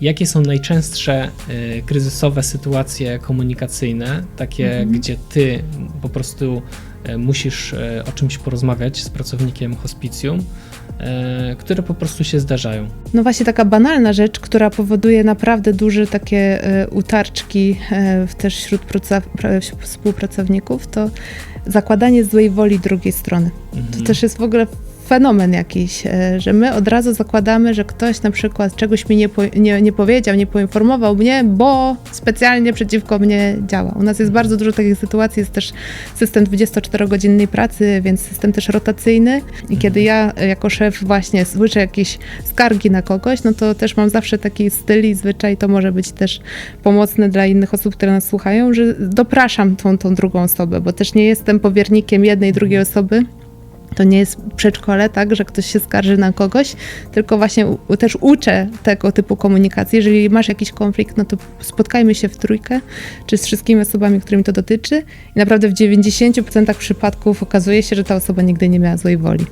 Jakie są najczęstsze y, kryzysowe sytuacje komunikacyjne, takie, gdzie ty po prostu y, musisz y, o czymś porozmawiać z pracownikiem hospicjum, y, które po prostu się zdarzają? No właśnie taka banalna rzecz, która powoduje naprawdę duże takie e, utarczki w- też wśród współpracowników, to zakładanie złej woli drugiej strony. To Mhm. też jest w ogóle fenomen jakiś, e, że my od razu zakładamy, że ktoś na przykład czegoś mi nie, po, nie, nie powiedział, nie poinformował mnie, bo specjalnie przeciwko mnie działa. U nas jest bardzo dużo takich sytuacji, jest też system 24-godzinnej pracy, więc system też rotacyjny. I kiedy ja e, jako szef właśnie słyszę jakieś skargi na kogoś, no to też mam zawsze taki styl i zwyczaj, to może być też pomocne dla innych osób, które nas słuchają, że dopraszam tą, tą drugą osobę, bo też nie jestem powiernikiem jednej, drugiej osoby, to nie jest przedszkole, tak, że ktoś się skarży na kogoś, tylko właśnie u, też uczę tego typu komunikacji. Jeżeli masz jakiś konflikt, no to spotkajmy się w trójkę, czy z wszystkimi osobami, którymi to dotyczy i naprawdę w 90% przypadków okazuje się, że ta osoba nigdy nie miała złej woli.